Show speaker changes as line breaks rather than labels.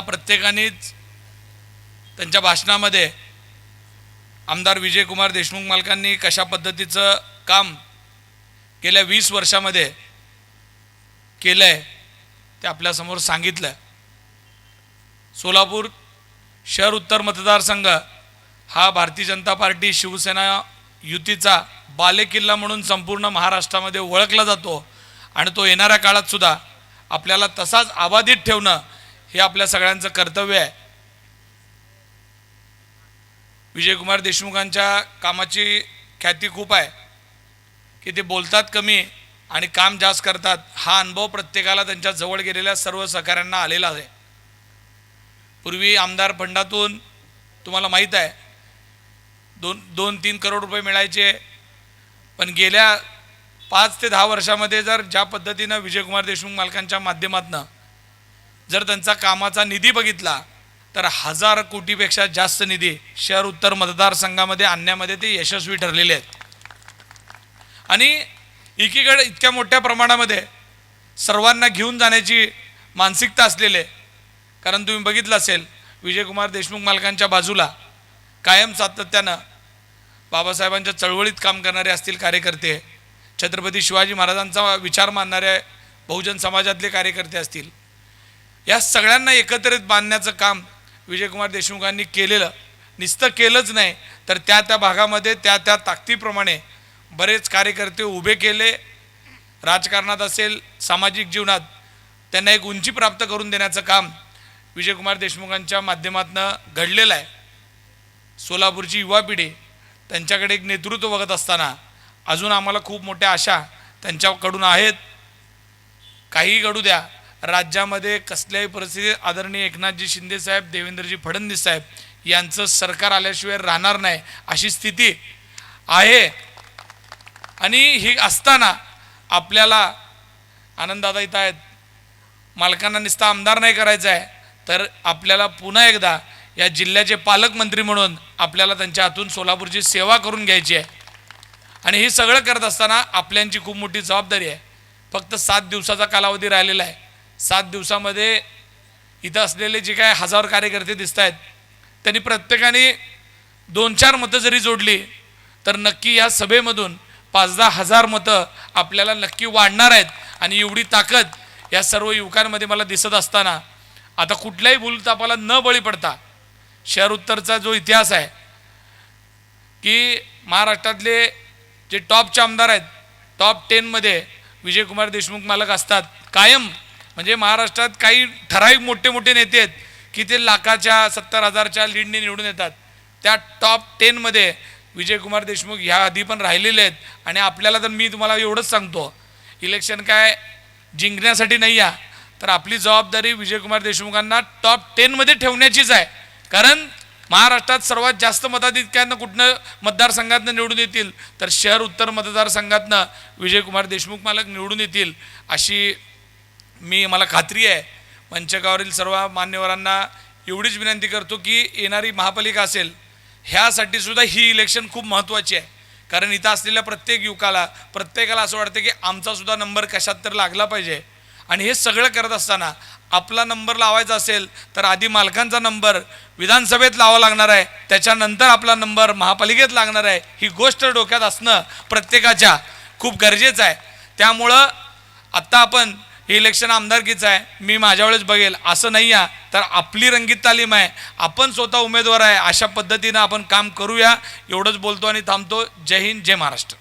प्रत्येकानेच त्यांच्या भाषणामध्ये आमदार विजयकुमार देशमुख मालकांनी कशा पद्धतीचं काम गेल्या वीस वर्षामध्ये केलं आहे ते आपल्यासमोर सांगितलं. सोलापूर शहर उत्तर मतदारसंघ हा भारतीय जनता पार्टी शिवसेना युतीचा बालेकिल्ला म्हणून संपूर्ण महाराष्ट्रामध्ये ओळखला जातो आणि तो येणाऱ्या काळात सुद्धा आपल्याला तसाच अबाधित ठेवणं हे आपल्या सगळ्यांचं कर्तव्य आहे. विजयकुमार देशमुखांच्या कामाची ख्याती खूप आहे. की ते बोलतात कमी आणि काम जास्त करतात. हा अनुभव प्रत्येकाला त्यांच्या जवळ गेलेल्या सर्व सहकाऱ्यांना आलेला आहे. पूर्वी आमदार फंडातून तुम्हाला माहीत आहे दोन दोन तीन करोड रुपये मिळायचे. पण गेल्या पाच ते दहा वर्षामध्ये जर ज्या पद्धतीनं विजयकुमार देशमुख मालकांच्या माध्यमातनं जर त्यांचा कामाचा निधी बघितला तर हजार कोटीपेक्षा जास्त निधी शहर उत्तर मतदारसंघामध्ये आणण्यामध्ये ते यशस्वी ठरलेले आहेत. आणि एकीकडे इतक्या मोठ्या प्रमाणामध्ये सर्वांना घेऊन जाण्याची मानसिकता असलेले कारण तुम्ही बघितलं असेल विजयकुमार देशमुख मालकांच्या बाजूला कायम सातत्यानं बाबासाहेबांच्या चळवळीत काम करणारे असतील कार्यकर्ते छत्रपती शिवाजी महाराजांचा विचार मानणारे बहुजन समाजातले कार्यकर्ते असतील या सगळ्यांना एकत्रित बांधण्याचं काम विजयकुमार देशमुखांनी केलेलं. नुसतं केलंच नाही तर त्या त्या भागामध्ये त्या त्या ताकदीप्रमाणे बरेच कार्यकर्ते उभे केले. राजकारणात असेल सामाजिक जीवनात त्यांना एक उंची प्राप्त करून देण्याचं काम विजयकुमार देशमुखांच्या माध्यमातून घडलेलं आहे. सोलापूरची युवा पिढी त्यांच्याकडे एक नेतृत्व बघत असताना अजून आम्हाला खूप मोठ्या आशा त्यांच्याकडून आहेत. काहीही घडू द्या राज्यामध्ये कसल्याही परिस्थितीत आदरणीय एकनाथजी शिंदे साहेब देवेंद्रजी फडणवीस साहेब यांचं सरकार आल्याशिवाय राहणार नाही अशी स्थिती आहे. आणि ही असताना आपल्याला आनंददादा इथं आहेत. मालकांना निस्ता आमदार नाही करायचं आहे तर आपल्याला पुन्हा एकदा या जिल्ह्याचे पालकमंत्री म्हणून आपल्याला त्यांच्या हातून सोलापूरची सेवा करून घ्यायची आहे. आणि हे सगळं करत असताना आपल्यांची खूप मोठी जबाबदारी आहे. फक्त सात दिवसाचा कालावधी राहिलेला आहे. सात दिवसामध्ये इथं असलेले जे काय हजार कार्यकर्ते दिसत आहेत त्यांनी प्रत्येकाने दोन चार मतं जरी जोडली तर नक्की या सभेमधून पाच दहा हजार मतं आपल्याला नक्की वाढणार आहेत. आणि एवढी ताकद या सर्व युवकांमध्ये मला दिसत असताना आता कुठल्याही भूलतापाला न बळी पडता शहर उत्तरचा जो इतिहास आहे की महाराष्ट्रातले जे टॉपचे आमदार आहेत टॉप टेनमध्ये विजयकुमार देशमुख मालक असतात कायम म्हणजे महाराष्ट्रात काही ठराविक मोठे मोठे नेते आहेत की ते लाखाच्या सत्तर हजारच्या लीडने निवडून येतात. त्या टॉप टेनमध्ये विजयकुमार देशमुख ह्या आधी पण राहिलेले आहेत आणि आपल्याला तर मी तुम्हाला एवढंच सांगतो इलेक्शन काय जिंकण्यासाठी नाही आहे तर आपली जबाबदारी विजयकुमार देशमुखांना टॉप टेनमध्ये ठेवण्याचीच आहे. कारण महाराष्ट्रात सर्वात जास्त मताधिक्यानं कुठनं मतदारसंघातनं निवडून येतील तर शहर उत्तर मतदारसंघातनं विजयकुमार देशमुख मालक निवडून येतील अशी मी मला खात्री आहे मंचकावरील सर्व मान्यवरांना एवढीच विनंती करतो की येणारी महापालिका असेल ह्यासाठी सुद्धा ही इलेक्शन खूप महत्त्वाची आहे. कारण इथं असलेल्या प्रत्येक युवकाला प्रत्येकाला असं वाटतं की आमचासुद्धा नंबर कशात तर लागला पाहिजे. आणि हे सगळं करत असताना आपला नंबर लावायचा असेल तर आधी मालकांचा नंबर विधानसभेत लावा लागणार आहे. त्याच्यानंतर आपला नंबर महापालिकेत लागणार आहे. ही गोष्ट डोक्यात असणं प्रत्येकाच्या खूप गरजेचं आहे. त्यामुळं आत्ता आपण हे इलेक्शन आमदारकीचं आहे. मी माझ्या वेळेस बघेल. असं नाही आहे तर आपली रंगीत तालीम आहे. आपण स्वतः उमेदवार आहे. अशा पद्धतीनं आपण काम करूया. एवढंच बोलतो आणि थांबतो. जय हिंद जय महाराष्ट्र.